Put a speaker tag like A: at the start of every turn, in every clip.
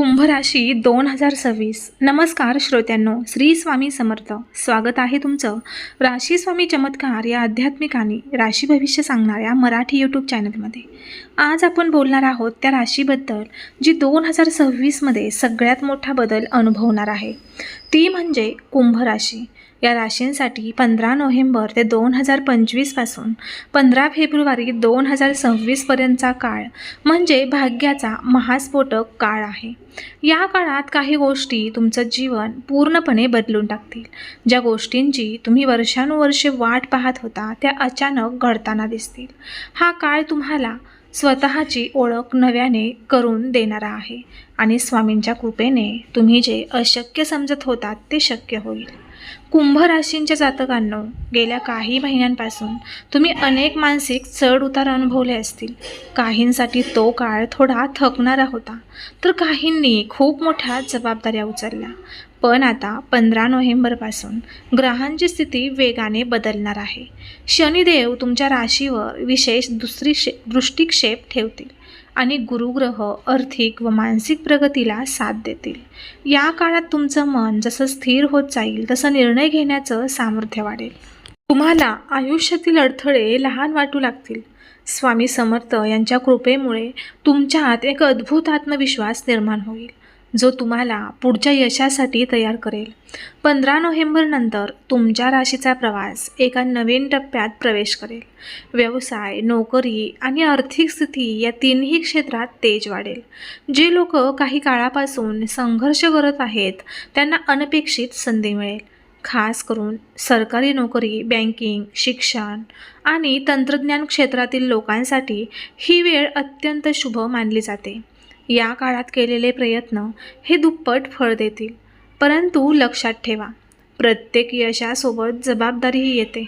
A: कुंभ राशी दोन हजार सव्वीस. नमस्कार श्रोत्यांनो श्री स्वामी समर्थ. स्वागत आहे तुमचं. राशी स्वामी चमत्कार या आध्यात्मिक आणि राशी भविष्य सांगणाऱ्या मराठी यूट्यूब चॅनलमध्ये आज आपण बोलणार आहोत त्या राशीबद्दल जी दोन हजार सव्वीसमध्ये सगळ्यात मोठा बदल अनुभवणार आहे. ती म्हणजे कुंभ राशी या राशींसाठी पंधरा नोव्हेंबर ते दोन हजार पंचवीसपासून पंधरा फेब्रुवारी दोन हजार सव्वीसपर्यंतचा काळ म्हणजे भाग्याचा महास्फोटक काळ आहे. या काळात काही गोष्टी तुमचं जीवन पूर्णपणे बदलून टाकतील. ज्या गोष्टींची तुम्ही वर्षानुवर्षे वाट पाहत होता त्या अचानक घडताना दिसतील. हा काळ तुम्हाला स्वतःची ओळख नव्याने करून देणारा आहे आणि स्वामींच्या कृपेने तुम्ही जे अशक्य समजत होतात ते शक्य होईल. कुंभ राशींच्या जातकांनो गेल्या काही महिन्यांपासून तुम्ही अनेक मानसिक चढ उतार अनुभवले असतील. काहींसाठी तो काळ थोडा थकणारा होता तर काहींनी खूप मोठ्या जबाबदाऱ्या उचलल्या. पण आता पंधरा नोव्हेंबरपासून ग्रहांची स्थिती वेगाने बदलणार आहे. शनिदेव तुमच्या राशीवर विशेष दुसरी शे दृष्टिक्षेप ठेवतील. आणि गुरुग्रह आर्थिक व मानसिक प्रगतीला साथ देतील. या काळात तुमचं मन जसं स्थिर होत जाईल तसं निर्णय घेण्याचं सामर्थ्य वाढेल. तुम्हाला आयुष्यातील अडथळे लहान वाटू लागतील. स्वामी समर्थ यांच्या कृपेमुळे तुमच्यात एक अद्भुत आत्मविश्वास निर्माण होईल. जो तुम्हाला पुढच्या यशासाठी तयार करेल. पंधरा नोव्हेंबरनंतर तुमच्या राशीचा प्रवास एका नवीन टप्प्यात प्रवेश करेल. व्यवसाय नोकरी आणि आर्थिक स्थिती या तिन्ही क्षेत्रात तेज वाढेल. जे लोक काही काळापासून संघर्ष करत आहेत त्यांना अनपेक्षित संधी मिळेल. खास करून सरकारी नोकरी बँकिंग शिक्षण आणि तंत्रज्ञान क्षेत्रातील लोकांसाठी ही वेळ अत्यंत शुभ मानली जाते. या काळात केलेले प्रयत्न हे दुप्पट फळ देतील. परंतु लक्षात ठेवा प्रत्येक यशासोबत जबाबदारीही येते.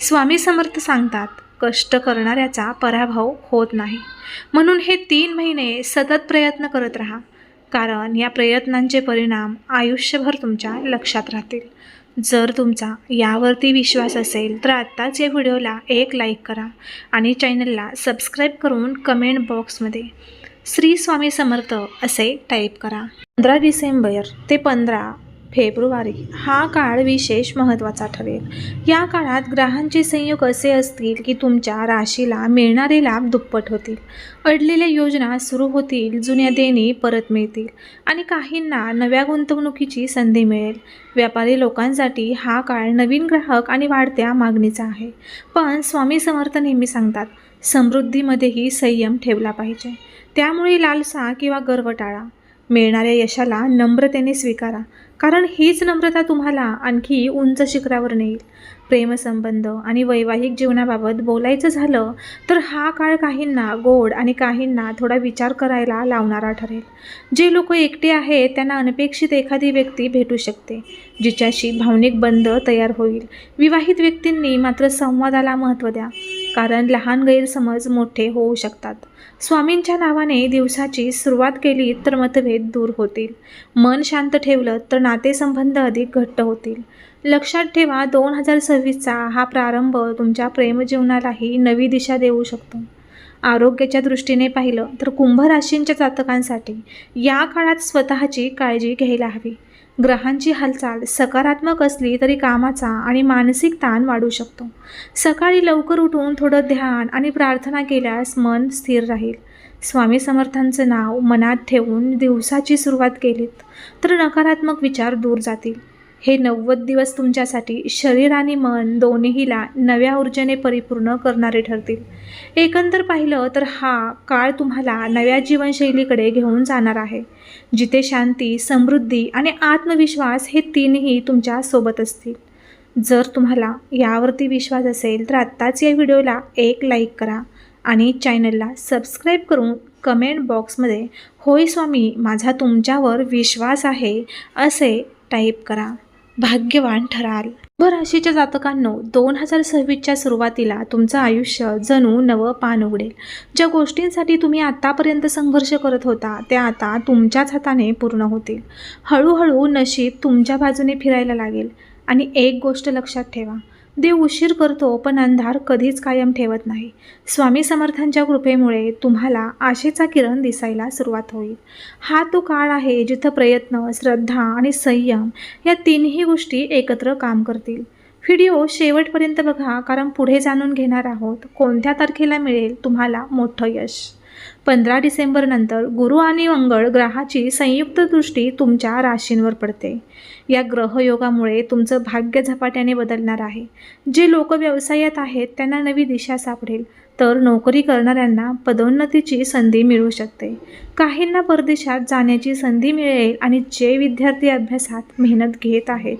A: स्वामी समर्थ सांगतात कष्ट करणाऱ्याचा पराभव होत नाही. म्हणून हे तीन महिने सतत प्रयत्न करत राहा कारण या प्रयत्नांचे परिणाम आयुष्यभर तुमच्या लक्षात राहतील. जर तुमचा यावरती विश्वास असेल तर आत्ताच या व्हिडिओला एक लाईक करा आणि चॅनलला सबस्क्राईब करून कमेंट बॉक्समध्ये श्री स्वामी समर्थ असे टाईप करा. पंधरा डिसेंबर ते पंधरा फेब्रुवारी हा काळ विशेष महत्त्वाचा ठरेल. या काळात ग्रहांचे संयोग असे असतील की तुमच्या राशीला मिळणारे लाभ दुप्पट होतील. अडलेल्या योजना सुरू होतील जुन्या देणी परत मिळतील आणि काहींना नव्या गुंतवणुकीची संधी मिळेल. व्यापारी लोकांसाठी हा काळ नवीन ग्राहक आणि वाढत्या मागणीचा आहे. पण स्वामी समर्थ नेहमी सांगतात समृद्धीमध्येही संयम ठेवला पाहिजे. त्यामुळे लालसा किंवा गर्व टाळा मिळणाऱ्या यशाला नम्रतेने स्वीकारा. कारण हीच नम्रता तुम्हाला आणखी उंच शिखरावर नेईल. प्रेमसंबंध आणि वैवाहिक जीवनाबाबत बोलायचं झालं तर हा काळ काहींना गोड आणि काहींना थोडा विचार करायला लावणारा ठरेल. जे लोक एकटे आहेत त्यांना अनपेक्षित एखादी व्यक्ती भेटू शकते जिच्याशी भावनिक बंध तयार होईल. विवाहित व्यक्तींनी मात्र संवादाला महत्त्व द्या. कारण लहान गैरसमज मोठे होऊ शकतात. स्वामींच्या नावाने दिवसाची सुरुवात केली तर मतभेद दूर होतील. मन शांत ठेवलं तर नातेसंबंध अधिक घट्ट होतील. लक्षात ठेवा दोन हजार सव्वीसचा हा प्रारंभ तुमच्या प्रेमजीवनालाही नवी दिशा देऊ शकतो. आरोग्याच्या दृष्टीने पाहिलं तर कुंभ राशींच्या जातकांसाठी या काळात स्वतःची काळजी घ्यायला हवी. ग्रहांची हालचाल सकारात्मक असली तरी कामाचा आणि मानसिक ताण वाढू शकतो. सकाळी लवकर उठून थोडं ध्यान आणि प्रार्थना केल्यास मन स्थिर राहील. स्वामी समर्थांचं नाव मनात ठेवून दिवसाची सुरुवात केलीत तर नकारात्मक विचार दूर जातील. हे नव्वद दिवस तुमच्यासाठी शरीर आणि मन दोन्हीला नव्या ऊर्जेने परिपूर्ण करणारे ठरतील. एकंदर पाहिलं तर हा काळ तुम्हाला नव्या जीवनशैलीकडे घेऊन जाणार आहे जिथे शांती समृद्धी आणि आत्मविश्वास हे तीनही तुमच्यासोबत असतील. जर तुम्हाला यावरती विश्वास असेल तर आत्ताच या व्हिडिओला एक लाईक करा आणि चॅनलला सबस्क्राईब करून कमेंट बॉक्समध्ये होय स्वामी माझा तुमच्यावर विश्वास आहे असे टाईप करा. भाग्यवान ठराल. कुंभ राशीच्या जातकांनो दोन हजार सव्वीसच्या सुरुवातीला तुमचं आयुष्य जणू नवं पान उघडेल. ज्या गोष्टींसाठी तुम्ही आतापर्यंत संघर्ष करत होता त्या आता तुमच्याच हाताने पूर्ण होतील. हळूहळू नशीब तुमच्या बाजूने फिरायला लागेल. आणि एक गोष्ट लक्षात ठेवा देव उशीर करतो पण अंधार कधीच कायम ठेवत नाही. स्वामी समर्थांच्या कृपेमुळे तुम्हाला आशेचा किरण दिसायला सुरुवात होईल. हा तो काळ आहे जिथं प्रयत्न श्रद्धा आणि संयम या तिन्ही गोष्टी एकत्र काम करतील. व्हिडिओ शेवटपर्यंत बघा कारण पुढे जाणून घेणार आहोत कोणत्या तारखेला मिळेल तुम्हाला मोठं यश. पंधरा डिसेंबरनंतर गुरु आणि मंगळ ग्रहाची संयुक्त दृष्टी तुमच्या राशींवर पडते. या ग्रहयोगामुळे तुमचं भाग्य झपाट्याने बदलणार आहे. जे लोक व्यवसायात आहेत त्यांना नवी दिशा सापडेल. तर नोकरी करणाऱ्यांना पदोन्नतीची संधी मिळू शकते. काहींना परदेशात जाण्याची संधी मिळेल आणि जे विद्यार्थी अभ्यासात मेहनत घेत आहेत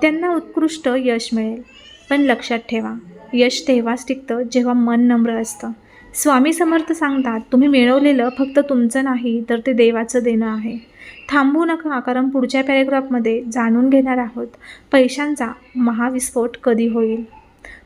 A: त्यांना उत्कृष्ट यश मिळेल. पण लक्षात ठेवा यश तेव्हाच टिकतं जेव्हा मन नम्र असतं. स्वामी समर्थ सांगतात तुम्ही मिळवलेलं फक्त तुमचं नाही तर ते देवाचं देणं आहे. थांबू नका कारण पुढच्या पॅरेग्राफमध्ये जाणून घेणार आहोत. पैशांचा महाविस्फोट कधी होईल?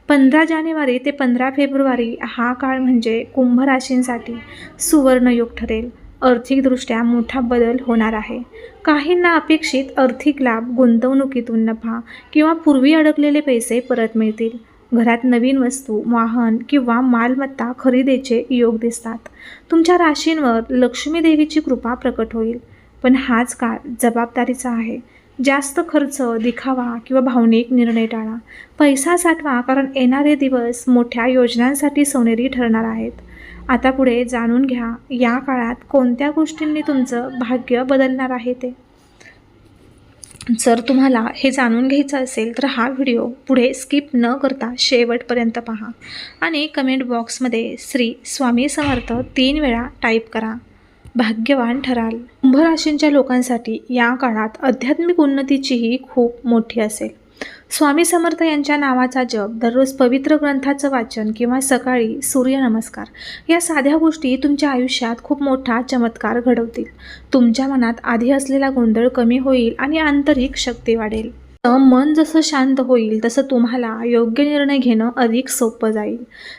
A: पंधरा जानेवारी ते पंधरा फेब्रुवारी हा काळ म्हणजे कुंभ राशींसाठी सुवर्णयोग ठरेल. आर्थिकदृष्ट्या मोठा बदल होणार आहे. काहींना अपेक्षित आर्थिक लाभ गुंतवणुकीतून नफा किंवा पूर्वी अडकलेले पैसे परत मिळतील. घरात नवीन वस्तू वाहन किंवा मालमत्ता खरेदीचे योग दिसतात. तुमच्या राशींवर लक्ष्मी देवीची कृपा प्रकट होईल. पण हाच काळ जबाबदारीचा आहे. जास्त खर्च दिखावा किंवा भावनिक निर्णय टाळा. पैसा साठवा कारण येणारे दिवस मोठ्या योजनांसाठी सोनेरी ठरणार आहेत. आता पुढे जाणून घ्या या काळात कोणत्या गोष्टींनी तुमचं भाग्य बदलणार आहे ते? जर तुम्हाला हे जाणून घ्यायचं असेल तर हा व्हिडिओ पुढे स्किप न करता शेवटपर्यंत पहा. आणि कमेंट बॉक्समध्ये श्री स्वामी समर्थ तीन वेळा टाईप करा. भाग्यवान ठराल. कुंभ राशींच्या लोकांसाठी या काळात आध्यात्मिक उन्नतीचीही खूप मोठी असेल. स्वामी समर्थ यांच्या नावाचा जप दररोज पवित्र ग्रंथाचं वाचन किंवा सकाळी सूर्यनमस्कार या साध्या गोष्टी तुमच्या आयुष्यात खूप मोठा चमत्कार घडवतील. तुमच्या मनात आधी असलेला गोंधळ कमी होईल आणि आंतरिक शक्ती वाढेल. मन जसं शांत होईल तसं तुम्हाला योग्य निर्णय घेणं अधिक सोपं जाईल.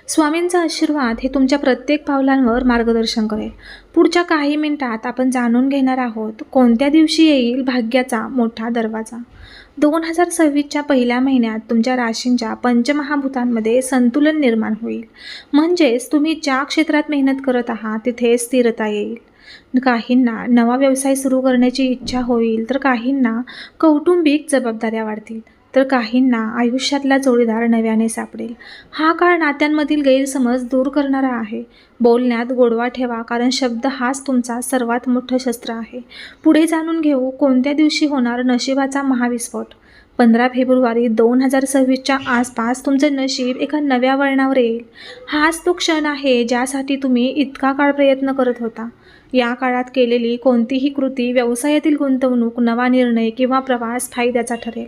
A: स्वामींचा आशीर्वाद हे तुमच्या प्रत्येक पावलांवर मार्गदर्शन करेल. पुढच्या काही मिनिटात आपण जाणून घेणार आहोत कोणत्या दिवशी येईल भाग्याचा मोठा दरवाजा? दोन हजार सव्वीसच्या पहिल्या महिन्यात तुमच्या राशींच्या पंचमहाभूतांमध्ये संतुलन निर्माण होईल. म्हणजेच तुम्ही ज्या क्षेत्रात मेहनत करत आहात तिथे स्थिरता येईल. काहींना नवा व्यवसाय सुरू करण्याची इच्छा होईल तर काहींना कौटुंबिक जबाबदाऱ्या वाढतील. तर काहींना आयुष्यातला जोडीदार नव्याने सापडेल. हा काळ नात्यांमधील गैरसमज दूर करणारा आहे. बोलण्यात गोडवा ठेवा कारण शब्द हाच तुमचा सर्वात मोठं शस्त्र आहे. पुढे जाणून घेऊ कोणत्या दिवशी होणार नशिबाचा महाविस्फोट. पंधरा फेब्रुवारी दोन हजार सव्वीसच्या आसपास तुमचं नशीब एका नव्या वळणावर येईल. हाच तो क्षण आहे ज्यासाठी तुम्ही इतका काळ प्रयत्न करत होता. या काळात केलेली कोणतीही कृती व्यवसायातील गुंतवणूक नवा निर्णय किंवा प्रवास फायद्याचा ठरेल.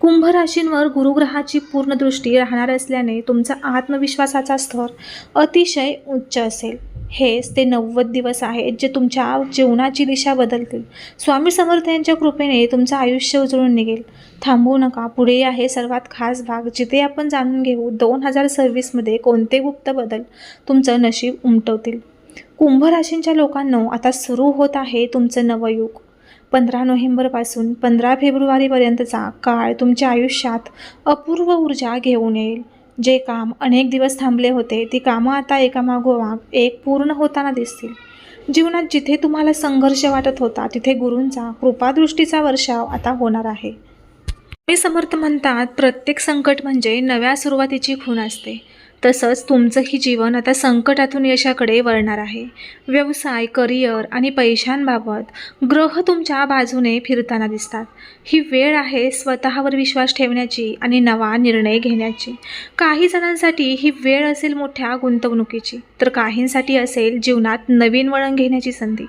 A: कुंभ राशींवर गुरुग्रहाची पूर्ण दृष्टी राहणार असल्याने तुमचा आत्मविश्वासाचा स्तर अतिशय उच्च असेल. हेच ते नव्वद दिवस आहेत जे तुमच्या जीवनाची दिशा बदलतील. स्वामी समर्थ यांच्या कृपेने तुमचं आयुष्य उजळून निघेल. थांबू नका पुढे आहे सर्वात खास भाग जिथे आपण जाणून घेऊ दोन हजार सव्वीसमध्ये कोणते गुप्त बदल तुमचं नशीब उमटवतील. कुंभ राशींच्या लोकांनो आता सुरू होत आहे तुमचं नवयुग. पंधरा नोव्हेंबरपासून पंधरा फेब्रुवारीपर्यंतचा काळ तुमच्या आयुष्यात अपूर्व ऊर्जा घेऊन येईल. जे काम अनेक दिवस थांबले होते ती कामं आता एकामागोमाग एक पूर्ण होताना दिसतील. जीवनात जिथे तुम्हाला संघर्ष वाटत होता तिथे गुरूंचा कृपादृष्टीचा वर्षाव आता होणार आहे. मी समर्थ म्हणतात प्रत्येक संकट म्हणजे नव्या सुरुवातीची खूण असते. तसंच तुमचंही जीवन आता संकटातून यशाकडे वळणार आहे. व्यवसाय करिअर आणि पैशांबाबत ग्रह तुमच्या बाजूने फिरताना दिसतात. ही वेळ आहे स्वतःवर विश्वास ठेवण्याची आणि नवा निर्णय घेण्याची. काही जणांसाठी ही वेळ असेल मोठ्या गुंतवणुकीची तर काहींसाठी असेल जीवनात नवीन वळण घेण्याची संधी.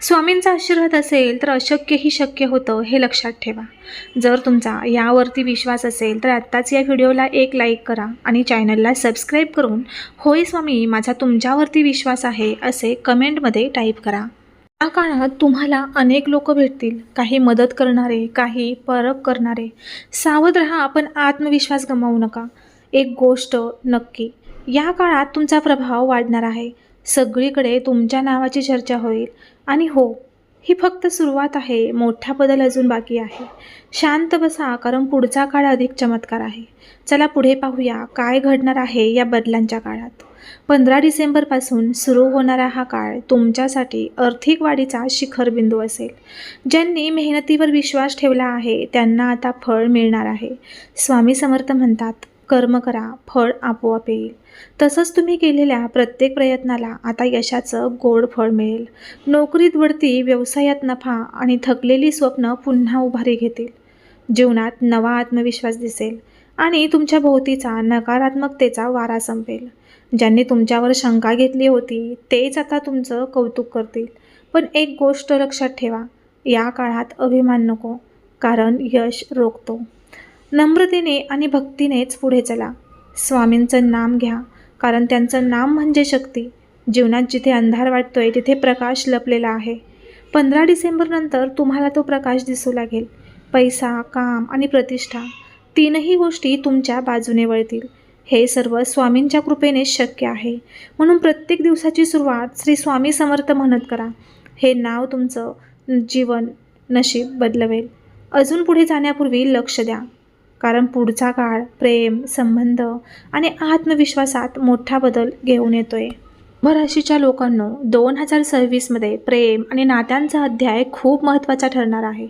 A: स्वामींचा आशीर्वाद असेल तर अशक्यही शक्य होतं हे लक्षात ठेवा. जर तुमचा यावरती विश्वास असेल तर आत्ताच या व्हिडिओला एक लाईक करा आणि चॅनलला सबस्क्राईब करून होय स्वामी माझा तुमच्यावरती विश्वास आहे असे कमेंटमध्ये टाईप करा. या काळात तुम्हाला अनेक लोक भेटतील काही मदत करणारे काही परख करणारे. सावध राहा आपण आत्मविश्वास गमावू नका. एक गोष्ट नक्की या काळात तुमचा प्रभाव वाढणार आहे. सगळीकडे तुमच्या नावाची चर्चा होईल. आणि हो ही फक्त सुरुवात आहे मोठा बदल अजून बाकी आहे. शांत बसा कारण पुढचा काळ अधिक चमत्कार आहे. चला पुढे पाहूया काय घडणार आहे या बदलांच्या काळात. पंधरा डिसेंबरपासून सुरू होणारा हा काळ तुमच्यासाठी आर्थिक वाढीचा शिखर बिंदू असेल. ज्यांनी मेहनतीवर विश्वास ठेवला आहे त्यांना आता फळ मिळणार आहे. स्वामी समर्थ म्हणतात कर्म करा फळ आपोआप येईल. तसंच तुम्ही केलेल्या प्रत्येक प्रयत्नाला आता यशाचं गोड फळ मिळेल. नोकरीत बढती व्यवसायात नफा आणि थकलेली स्वप्न पुन्हा उभारी घेतील. जीवनात नवा आत्मविश्वास दिसेल आणि तुमच्या भोवतीचा नकारात्मकतेचा वारा संपेल. ज्यांनी तुमच्यावर शंका घेतली होती तेच आता तुमचं कौतुक करतील. पण एक गोष्ट लक्षात ठेवा या काळात अभिमान नको कारण यश रोखतो. नम्रतेने आणि भक्तीनेच पुढे चला. स्वामींचं नाम घ्या कारण त्यांचं नाम म्हणजे शक्ती. जीवनात जिथे अंधार वाटतोय तिथे प्रकाश लपलेला आहे. पंधरा डिसेंबरनंतर तुम्हाला तो प्रकाश दिसू लागेल. पैसा काम आणि प्रतिष्ठा तीनही गोष्टी तुमच्या बाजूने वळतील. हे सर्व स्वामींच्या कृपेनेच शक्य आहे. म्हणून प्रत्येक दिवसाची सुरुवात श्री स्वामी समर्थ म्हणत करा. हे नाव तुमचं जीवन नशीब बदलवेल. अजून पुढे जाण्यापूर्वी लक्ष द्या. कारण पुढचा काळ प्रेम संबंध आणि आत्मविश्वासात मोठा बदल घेऊन येतोय. राशीच्या लोकांना दोन हजार सव्वीसमध्ये प्रेम आणि नात्यांचा अध्याय खूप महत्त्वाचा ठरणार आहे.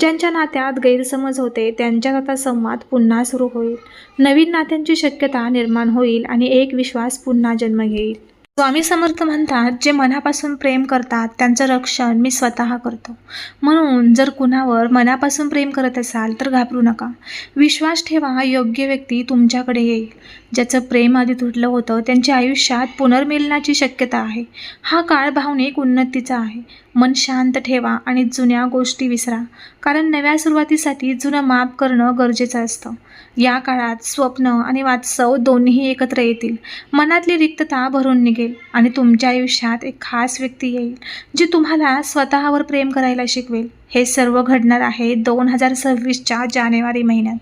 A: ज्यांच्या नात्यात गैरसमज होते त्यांच्यात आता संवाद पुन्हा सुरू होईल. नवीन नात्यांची शक्यता निर्माण होईल आणि एक विश्वास पुन्हा जन्म घेईल. स्वामी समर्थ म्हणतात जे मनापासून प्रेम करतात त्यांचं रक्षण मी स्वतः करतो. म्हणून जर कुणावर मनापासून प्रेम करत असाल तर घाबरू नका. विश्वास ठेवा योग्य व्यक्ती तुमच्याकडे येईल. ज्याचं प्रेम आधी तुटलं होतं त्यांच्या आयुष्यात पुनर्मिलनाची शक्यता आहे. हा काळ भावनिक उन्नतीचा आहे. मन शांत ठेवा आणि जुन्या गोष्टी विसरा. कारण नव्या सुरुवातीसाठी जुनं माप करणं गरजेचं असतं. या काळात स्वप्न आणि वास्तव दोन्ही एकत्र येतील. मनातली रिक्तता भरून निघेल आणि तुमच्या आयुष्यात एक खास व्यक्ती येईल जी तुम्हाला स्वतःवर प्रेम करायला शिकवेल. हे सर्व घडणार आहे दोन हजार सव्वीसच्या जानेवारी महिन्यात.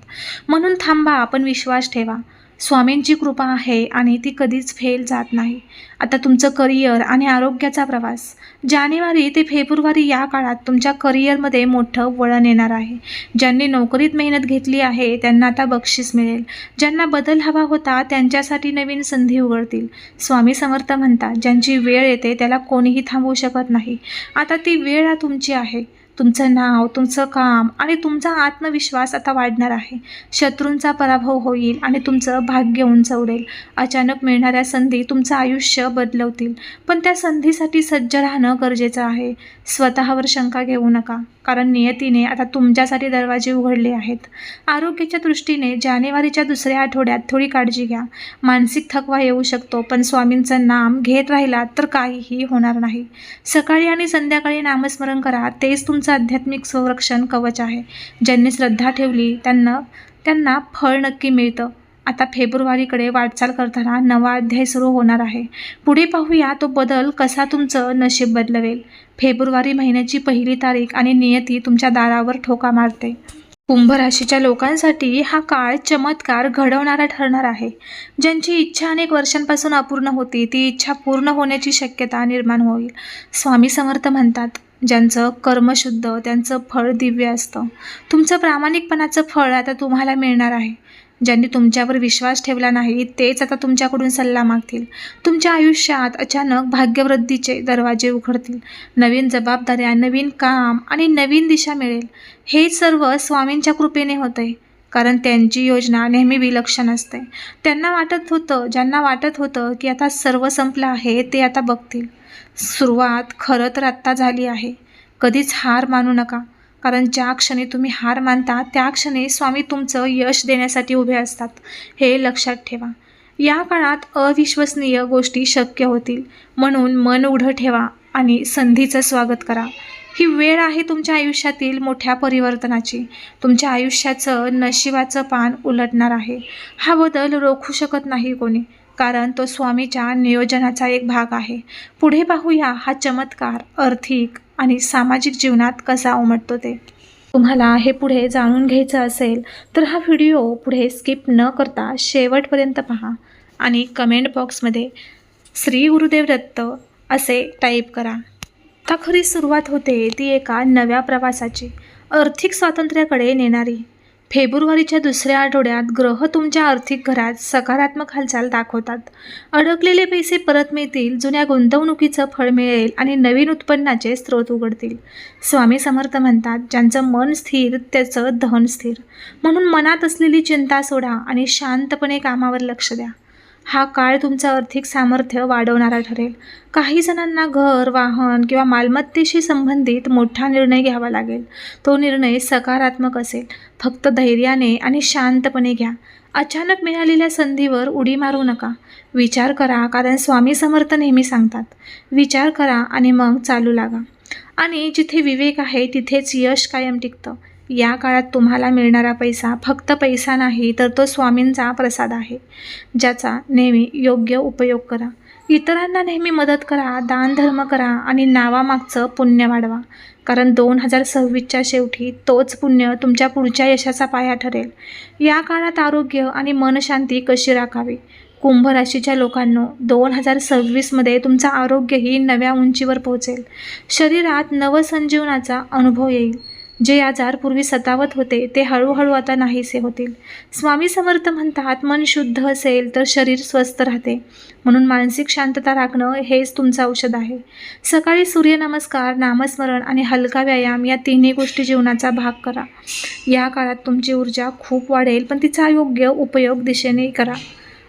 A: म्हणून थांबा आपण विश्वास ठेवा. स्वामींची कृपा आहे आणि ती कधीच फेल जात नाही. आता तुमचं करिअर आणि आरोग्याचा प्रवास. जानेवारी ते फेब्रुवारी या काळात तुमच्या करिअरमध्ये मोठं वळण येणार आहे. ज्यांनी नोकरीत मेहनत घेतली आहे त्यांना आता बक्षीस मिळेल. ज्यांना बदल हवा होता त्यांच्यासाठी नवीन संधी उघडतील. स्वामी समर्थ म्हणतात ज्यांची वेळ येते त्याला कोणीही थांबवू शकत नाही. आता ती वेळ तुमची आहे. तुमचं नाव तुमचं काम आणि तुमचा आत्मविश्वास आता वाढणार आहे. शत्रूंचा पराभव होईल आणि तुमचं भाग्य उंचवडेल. अचानक मिळणाऱ्या संधी तुमचं आयुष्य बदलवतील. पण त्या संधीसाठी सज्ज राहणं गरजेचं आहे. स्वतःवर शंका घेऊ नका. कारण नियतीने आता तुमच्यासाठी दरवाजे उघडले आहेत. आरोग्याच्या दृष्टीने जानेवारीच्या दुसऱ्या आठवड्यात थोडी काळजी घ्या. मानसिक थकवा येऊ शकतो पण स्वामींचं नाम घेत राहिला तर काहीही होणार नाही. सकाळी आणि संध्याकाळी नामस्मरण करा तेच तुमचं आध्यात्मिक संरक्षण कवच आहे. ज्यांनी श्रद्धा ठेवली त्यांना त्यांना फळ नक्की मिळतं. आता फेब्रुवारीकडे वाटचाल करताना नवा अध्याय सुरू होणार आहे. पुढे पाहूया तो बदल कसा तुमचं नशीब बदलवेल. फेब्रुवारी महिन्याची पहिली तारीख आणि नियती तुमच्या दारावर ठोका मारते. कुंभ राशीच्या लोकांसाठी हा काळ चमत्कार घडवणारा ठरणार आहे. ज्यांची इच्छा अनेक वर्षांपासून अपूर्ण होती ती इच्छा पूर्ण होण्याची शक्यता निर्माण होईल. स्वामी समर्थ म्हणतात ज्यांचं कर्मशुद्ध त्यांचं फळ दिव्य असतं. तुमचं प्रामाणिकपणाचं फळ आता तुम्हाला मिळणार आहे. ज्यांनी तुमच्यावर विश्वास ठेवला नाही तेच आता तुमच्याकडून सल्ला मागतील. तुमच्या आयुष्यात अचानक भाग्यवृद्धीचे दरवाजे उघडतील. नवीन जबाबदाऱ्या नवीन काम आणि नवीन दिशा मिळेल. हे सर्व स्वामींच्या कृपेने होते कारण त्यांची योजना नेहमी विलक्षण असते. त्यांना वाटत होतं ज्यांना वाटत होतं की आता सर्व संपलं आहे ते आता बघतील. सुरुवात खरं तर आत्ता झाली आहे. कधीच हार मानू नका. कारण ज्या क्षणी तुम्ही हार मानता त्या क्षणी स्वामी तुमचं यश देण्यासाठी उभे असतात. हे लक्षात ठेवा. या काळात अविश्वसनीय गोष्टी शक्य होतील. म्हणून मन उघडं ठेवा आणि संधीचं स्वागत करा. ही वेळ आहे तुमच्या आयुष्यातील मोठ्या परिवर्तनाची. तुमच्या आयुष्याचं नशिबाचं पान उलटणार आहे. हा बदल रोखू शकत नाही कोणी कारण तो स्वामीच्या नियोजनाचा एक भाग आहे. पुढे पाहूया हा चमत्कार आर्थिक आणि सामाजिक जीवनात कसा उमटतो ते. तुम्हाला हे पुढे जाणून घ्यायचं असेल तर हा व्हिडिओ पुढे स्किप न करता शेवटपर्यंत पहा आणि कमेंट बॉक्समध्ये श्री गुरुदेव दत्त असे टाईप करा. आता खरी सुरुवात होते ती एका नव्या प्रवासाची. आर्थिक स्वातंत्र्याकडे नेणारी. फेब्रुवारीच्या दुसऱ्या आठवड्यात ग्रह तुमच्या आर्थिक घरात सकारात्मक हालचाल दाखवतात. अडकलेले पैसे परत मिळतील जुन्या गुंतवणुकीचं फळ मिळेल आणि नवीन उत्पन्नाचे स्रोत उघडतील. स्वामी समर्थ म्हणतात ज्यांचं मन स्थिर त्याचं धन स्थिर. म्हणून मनात असलेली चिंता सोडा आणि शांतपणे कामावर लक्ष द्या. हा काळ तुमचं आर्थिक सामर्थ्य वाढवणारा ठरेल. काही जणांना घर वाहन किंवा मालमत्तेशी संबंधित मोठा निर्णय घ्यावा लागेल. तो निर्णय सकारात्मक असेल. फक्त धैर्याने आणि शांतपणे घ्या. अचानक मिळालेल्या संधीवर उडी मारू नका. विचार करा कारण स्वामी समर्थ नेहमी सांगतात. विचार करा आणि मग चालू लागा. आणि जिथे विवेक आहे तिथेच यश कायम टिकतं. या काळात तुम्हाला मिळणारा पैसा फक्त पैसा नाही तर तो स्वामींचा प्रसाद आहे ज्याचा नेहमी योग्य उपयोग करा. इतरांना नेहमी मदत करा दानधर्म करा आणि नावामागचं पुण्य वाढवा. कारण दोन हजार सव्वीसच्या शेवटी तोच पुण्य तुमच्या पुढच्या यशाचा पाया ठरेल. या काळात आरोग्य आणि मनशांती कशी राखावी? कुंभ राशीच्या लोकांनो दोन हजार सव्वीसमध्ये तुमचं आरोग्यही नव्या उंचीवर पोहोचेल. शरीरात नवसंजीवनाचा अनुभव येईल. जे आजार पूर्वी सतावत होते ते हळूहळू आता नाहीसे होतील. स्वामी समर्थ म्हणतात मन शुद्ध असेल तर शरीर स्वस्थ राहते. म्हणून मानसिक शांतता राखणं हेच तुमचं औषध आहे. सकाळी सूर्यनमस्कार नामस्मरण आणि हलका व्यायाम या तिन्ही गोष्टी जीवनाचा भाग करा. या काळात तुमची ऊर्जा खूप वाढेल पण तिचा योग्य उपयोग दिशेने करा.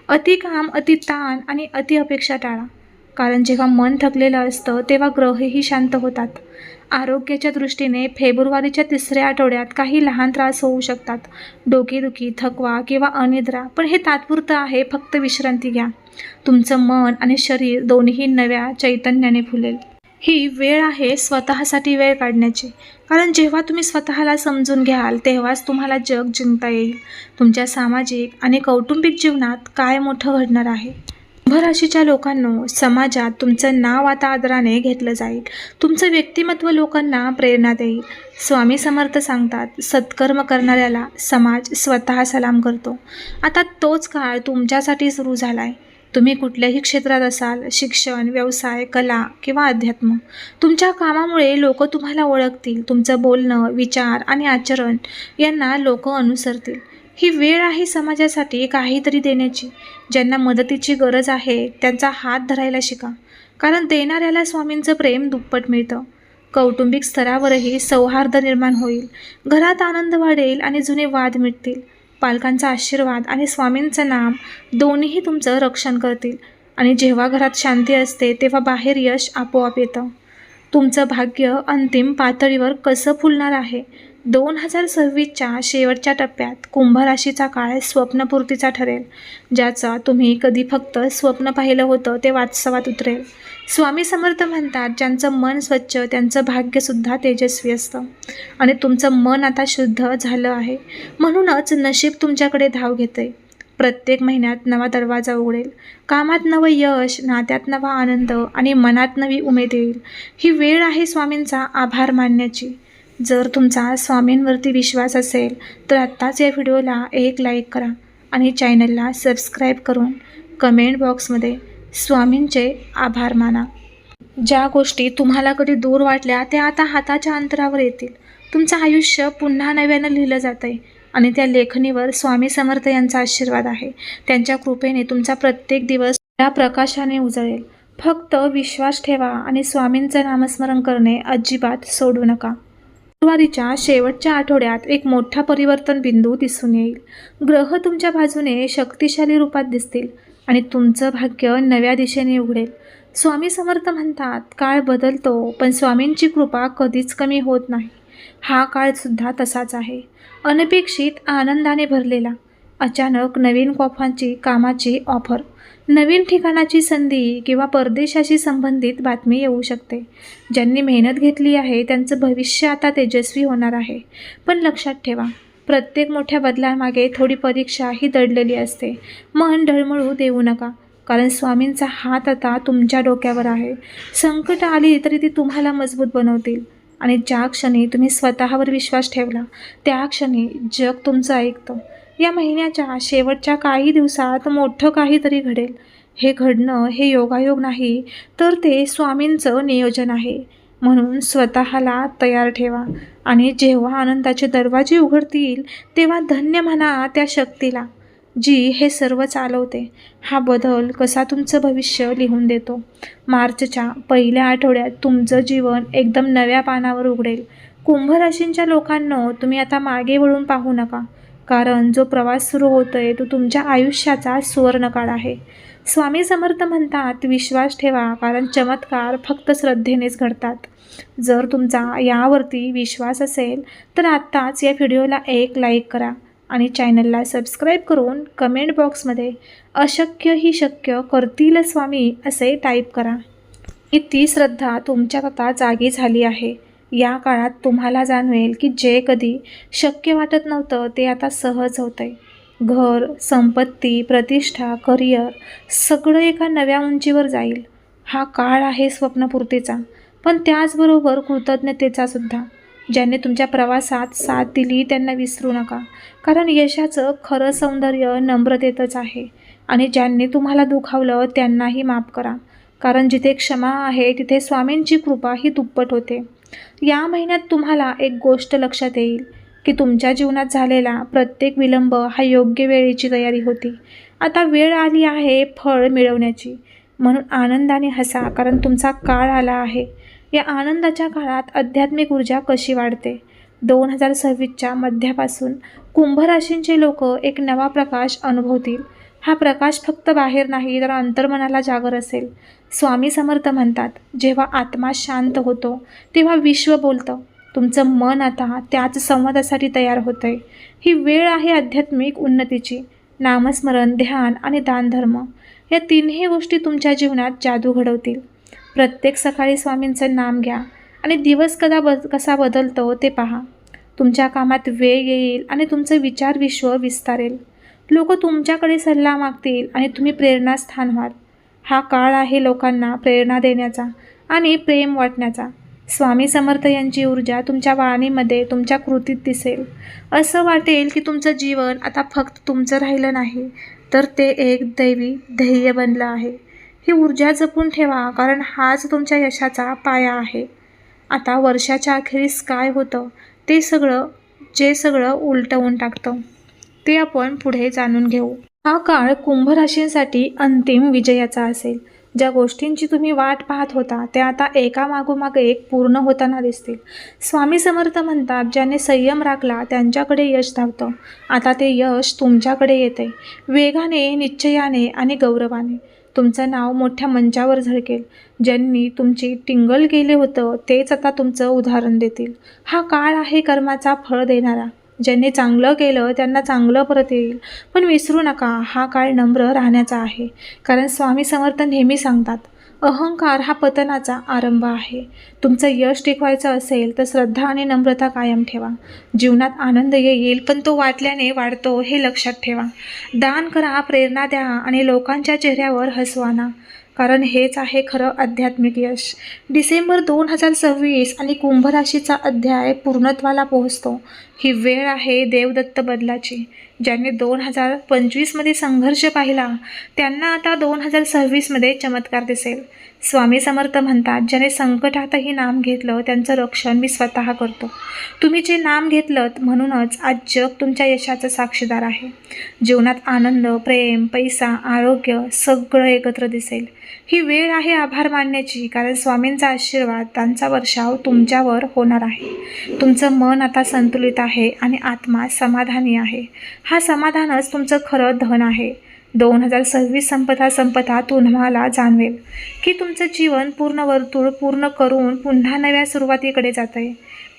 A: अति काम अति ताण आणि अति अपेक्षा टाळा. कारण जेव्हा मन थकलेलं असतं तेव्हा ग्रहही शांत होतात. आरोग्याच्या दृष्टीने फेब्रुवारीच्या तिसऱ्या आठवड्यात काही लहान त्रास होऊ शकतात. डोकेदुखी थकवा किंवा अनिद्रा पण हे तात्पुरतं आहे फक्त विश्रांती घ्या. तुमचं मन आणि शरीर दोन्ही नव्या चैतन्याने फुलेल. ही वेळ आहे स्वतःसाठी वेळ काढण्याची. कारण जेव्हा तुम्ही स्वतःला समजून घ्याल तेव्हाच तुम्हाला जग जिंकता येईल. तुमच्या सामाजिक आणि कौटुंबिक जीवनात काय मोठं घडणार आहे? कुंभ राशीच्या लोकांनो समाजात तुमचं नाव आता आदराने घेतलं जाईल. तुमचं व्यक्तिमत्व लोकांना प्रेरणा देईल. स्वामी समर्थ सांगतात सत्कर्म करणाऱ्याला समाज स्वतः सलाम करतो. आता तोच काळ तुमच्यासाठी सुरू झाला आहे तुम्ही कुठल्याही क्षेत्रात असाल शिक्षण व्यवसाय कला किंवा अध्यात्म तुमच्या कामामुळे लोक तुम्हाला ओळखतील. तुमचं बोलणं विचार आणि आचरण यांना लोक अनुसरतील. ही वेळ आहे समाजासाठी काहीतरी देण्याची. ज्यांना मदतीची गरज आहे त्यांचा हात धरायला शिका. कारण देणाऱ्याला स्वामींचं प्रेम दुप्पट मिळतं. कौटुंबिक स्तरावरही सौहार्द निर्माण होईल. घरात आनंद वाढेल आणि जुने वाद मिटतील. पालकांचा आशीर्वाद आणि स्वामींचं नाम दोन्हीही तुमचं रक्षण करतील. आणि जेव्हा घरात शांती असते तेव्हा बाहेर यश आपोआप येतं. तुमचं भाग्य अंतिम पातळीवर कसं फुलणार आहे? दोन हजार सव्वीसच्या शेवटच्या टप्प्यात कुंभ राशीचा काळ स्वप्नपूर्तीचा ठरेल ज्याचं तुम्ही कधी फक्त स्वप्न पाहिलं होतं ते वास्तवात उतरेल. स्वामी समर्थ म्हणतात ज्यांचं मन स्वच्छ त्यांचं भाग्यसुद्धा तेजस्वी असतं. आणि तुमचं मन आता शुद्ध झालं आहे. म्हणूनच नशीब तुमच्याकडे धाव घेते प्रत्येक महिन्यात नवा दरवाजा उघडेल. कामात नवं यश नात्यात नवा आनंद आणि मनात नवी उमेद येईल. ही वेळ आहे स्वामींचा आभार मानण्याची. जर तुमचा स्वामींवरती विश्वास असेल तर आत्ताच या व्हिडिओला एक लाईक करा आणि चॅनलला सबस्क्राईब करून कमेंट बॉक्समध्ये स्वामींचे आभार माना. ज्या गोष्टी तुम्हाला कधी दूर वाटल्या त्या आता हाताच्या अंतरावर येतील. तुमचं आयुष्य पुन्हा नव्यानं लिहिलं जातं आहे आणि त्या लेखणीवर स्वामी समर्थ यांचा आशीर्वाद आहे. त्यांच्या कृपेने तुमचा प्रत्येक दिवस या प्रकाशाने उजळेल. फक्त विश्वास ठेवा आणि स्वामींचं नामस्मरण करणे अजिबात सोडू नका. फेब्रुवारीच्या शेवटच्या आठवड्यात एक मोठा परिवर्तन बिंदू दिसून येईल. ग्रह तुमच्या बाजूने शक्तिशाली रूपात दिसतील आणि तुमचं भाग्य नव्या दिशेने उघडेल. स्वामी समर्थ म्हणतात काळ बदलतो पण स्वामींची कृपा कधीच कमी होत नाही. हा काळसुद्धा तसाच आहे. अनपेक्षित आनंदाने भरलेला. अचानक नवीन कॉफांची कामाची ऑफर. नवीन ठिकाणाची संधी किंवा परदेशाशी संबंधित बातमी येऊ शकते. ज्यांनी मेहनत घेतली आहे त्यांचं भविष्य आता तेजस्वी होणार आहे. पण लक्षात ठेवा प्रत्येक मोठ्या बदलामागे थोडी परीक्षा ही दडलेली असते. मन ढळमळू देऊ नका कारण स्वामींचा हात आता तुमच्या डोक्यावर आहे. संकट आली तरी ती तुम्हाला मजबूत बनवतील. आणि ज्या क्षणी तुम्ही स्वतःवर विश्वास ठेवला त्या क्षणी जग तुमचं ऐकतं. या महिन्याच्या शेवटच्या काही दिवसात मोठं काहीतरी घडेल. हे घडणं हे योगायोग नाही तर ते स्वामींचं नियोजन आहे. म्हणून स्वतःला तयार ठेवा आणि जेव्हा आनंदाचे दरवाजे उघडतील तेव्हा धन्य म्हणा त्या शक्तीला जी हे सर्व चालवते. हा बदल कसा तुमचं भविष्य लिहून देतो? मार्चच्या पहिल्या आठवड्यात तुमचं जीवन एकदम नव्या पानावर उघडेल. कुंभ राशींच्या लोकांनो तुम्ही आता मागे वळून पाहू नका. कारण जो प्रवास सुरू होतो आहे तो तुमच्या आयुष्याचा सुवर्णकाळ आहे. स्वामी समर्थ म्हणतात विश्वास ठेवा कारण चमत्कार फक्त श्रद्धेनेच घडतात. जर तुमचा यावरती विश्वास असेल तर आत्ताच या व्हिडिओला एक लाईक करा आणि चॅनलला सबस्क्राईब करून कमेंट बॉक्समध्ये अशक्य ही शक्य करतील स्वामी असे टाईप करा. ही ती श्रद्धा तुमच्या आता जागी झाली आहे. या काळात तुम्हाला जाणवेल की जे कधी शक्य वाटत नव्हतं ते आता सहज होतंय. घर संपत्ती प्रतिष्ठा करिअर सगळं एका नव्या उंचीवर जाईल. हा काळ आहे स्वप्नपूर्तीचा पण त्याचबरोबर कृतज्ञतेचा सुद्धा. ज्यांनी तुमच्या प्रवासात साथ दिली त्यांना विसरू नका. कारण यशाचं खरं सौंदर्य नम्रतेतच आहे. आणि ज्यांनी तुम्हाला दुखावलं त्यांनाही माफ करा. कारण जिथे क्षमा आहे तिथे स्वामींची कृपा ही दुप्पट होते. या महिन्यात तुम्हाला एक गोष्ट लक्षात येईल की तुमच्या जीवनात झालेला प्रत्येक विलंब हा योग्य वेळेची तयारी होती. आता वेळ आली आहे फळ मिळवण्याची. म्हणून आनंदाने हसा कारण तुमचा काळ आला आहे. या आनंदाच्या काळात आध्यात्मिक ऊर्जा कशी वाढते? दोन हजार सव्वीसच्या मध्यापासून कुंभराशींचे लोक एक नवा प्रकाश अनुभवतील. हा प्रकाश फक्त बाहेर नाही तर अंतर्मनाला जागर असेल. स्वामी समर्थ म्हणतात जेव्हा आत्मा शांत होतो तेव्हा विश्व बोलतं. तुमचं मन आता त्याच संवादासाठी तयार होतं आहे ही वेळ आहे आध्यात्मिक उन्नतीची. नामस्मरण ध्यान आणि दानधर्म या तिन्ही गोष्टी तुमच्या जीवनात जादू घडवतील. प्रत्येक सकाळी स्वामींचं नाम घ्या आणि दिवस कदा बद कसा बदलतो ते पहा. तुमच्या कामात वेळ येईल आणि तुमचं विचार विश्व विस्तारेल. लोक तुमच्याकडे सल्ला मागतील आणि तुम्ही प्रेरणास्थान व्हाल. हा काळ आहे लोकांना प्रेरणा देण्याचा आणि प्रेम वाटण्याचा. स्वामी समर्थ यांची ऊर्जा तुमच्या वाणीमध्ये तुमच्या कृतीत दिसेल. असं वाटेल की तुमचं जीवन आता फक्त तुमचं राहिलं नाही तर ते एक दैवी ध्येय बनलं आहे. ही ऊर्जा जपून ठेवा कारण हाच तुमच्या यशाचा पाया आहे. आता वर्षाच्या अखेरीस काय होतं ते सगळं जे सगळं उलटवून टाकतं. ते आपण पुढे जाणून घेऊ. हा काळ कुंभ राशींसाठी अंतिम विजयाचा असेल. ज्या गोष्टींची तुम्ही वाट पाहत होता त्या आता एकामागोमाग एक पूर्ण होताना दिसतील. स्वामी समर्थ म्हणतात ज्याने संयम राखला त्यांच्याकडे यश धावतं. आता ते यश तुमच्याकडे येते वेगाने निश्चयाने आणि गौरवाने. तुमचं नाव मोठ्या मंचावर झळकेल. ज्यांनी तुमची टिंगल केले होतं तेच आता तुमचं उदाहरण देतील. हा काळ आहे कर्माचा फळ देणारा. ज्यांनी चांगलं केलं त्यांना चांगलं परत येईल. पण विसरू नका हा काळ नम्र राहण्याचा आहे. कारण स्वामी समर्थ नेहमी सांगतात अहंकार हा पतनाचा आरंभ आहे. तुमचं यश टिकवायचं असेल तर श्रद्धा आणि नम्रता कायम ठेवा. जीवनात आनंद येईल पण तो वाटल्याने वाढतो हे लक्षात ठेवा. दान करा प्रेरणा द्या आणि लोकांच्या चेहऱ्यावर हसवाना कारण हेच आहे खरं आध्यात्मिक यश. डिसेंबर दोन हजार सव्वीस आणि कुंभ राशीचा अध्याय पूर्णत्वाला पोहोचतो. ही वेळ आहे देवदत्त बदलाची. ज्यांनी दोन हजार पंचवीसमध्ये संघर्ष पाहिला त्यांना आता दोन हजार सव्वीसमध्ये चमत्कार दिसेल. स्वामी समर्थ म्हणतात ज्याने संकटातही नाम घेतलं त्यांचं रक्षण मी स्वतः करतो. तुम्ही जे नाम घेतलं म्हणूनच आज जग तुमच्या यशाचं साक्षीदार आहे. जीवनात आनंद प्रेम पैसा आरोग्य सगळं एकत्र दिसेल. ही वेळ आहे आभार मानण्याची कारण स्वामींचा आशीर्वाद त्यांचा वर्षाव तुमच्यावर होणार आहे. तुमचं मन आता संतुलित आहे आणि आत्मा समाधानी आहे. हा समाधानच तुमचं खरं धन आहे. दोन हजार सव्वीस संपता संपता तुम्हाला जाणवेल की तुमचं जीवन पूर्ण वर्तुळ पूर्ण करून पुन्हा नव्या सुरुवातीकडे जात आहे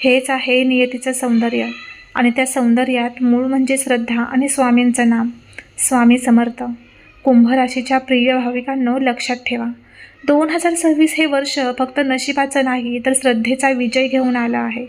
A: हेच आहे नियतीचं सौंदर्य. आणि त्या सौंदर्यात मूळ म्हणजे श्रद्धा आणि स्वामींचं नाम. स्वामी समर्थ. कुंभ राशीच्या प्रिय भाविकांनो लक्षात ठेवा. दोन हजार सव्वीस हे वर्ष फक्त नशिबाचं नाही तर श्रद्धेचा विजय घेऊन आला आहे.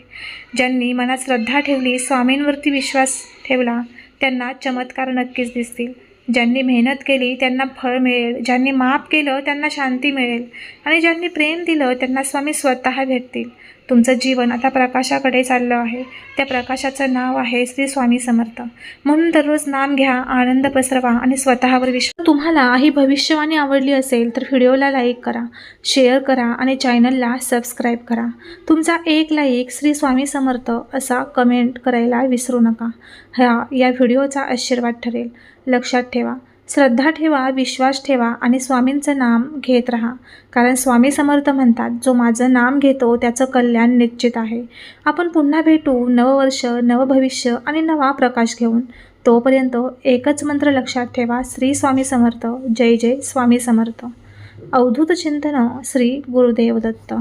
A: ज्यांनी मनात श्रद्धा ठेवली स्वामींवरती विश्वास ठेवला त्यांना चमत्कार नक्कीच दिसतील. ज्यांनी मेहनत केली त्यांना फळ मिळेल. ज्यांनी माफ केलं त्यांना शांती मिळेल. आणि ज्यांनी प्रेम दिलं त्यांना स्वामी स्वतः भेटतील. तुमचं जीवन आता प्रकाशाकडे चाललं आहे. त्या प्रकाशाचं नाव आहे श्री स्वामी समर्थ. म्हणून दररोज नाम घ्या आनंद पसरवा आणि स्वतःवर विश्वास तुम्हाला ही भविष्यवाणी आवडली असेल तर व्हिडिओला लाईक करा शेअर करा आणि चॅनलला सबस्क्राईब करा. तुमचा एक लाईक श्री स्वामी समर्थ असा कमेंट करायला विसरू नका. हा या व्हिडिओचा आशीर्वाद ठरेल. लक्षात ठेवा. श्रद्धा ठेवा विश्वास ठेवा आणि स्वामींचं नाम घेत राहा. कारण स्वामी समर्थ म्हणतात जो माझं नाम घेतो त्याचं कल्याण निश्चित आहे. आपण पुन्हा भेटू नववर्ष नवभविष्य आणि नवा प्रकाश घेऊन. तोपर्यंत एकच मंत्र लक्षात ठेवा श्री स्वामी समर्थ जय जय स्वामी समर्थ. अवधूत चिंतन श्री गुरुदेव दत्त.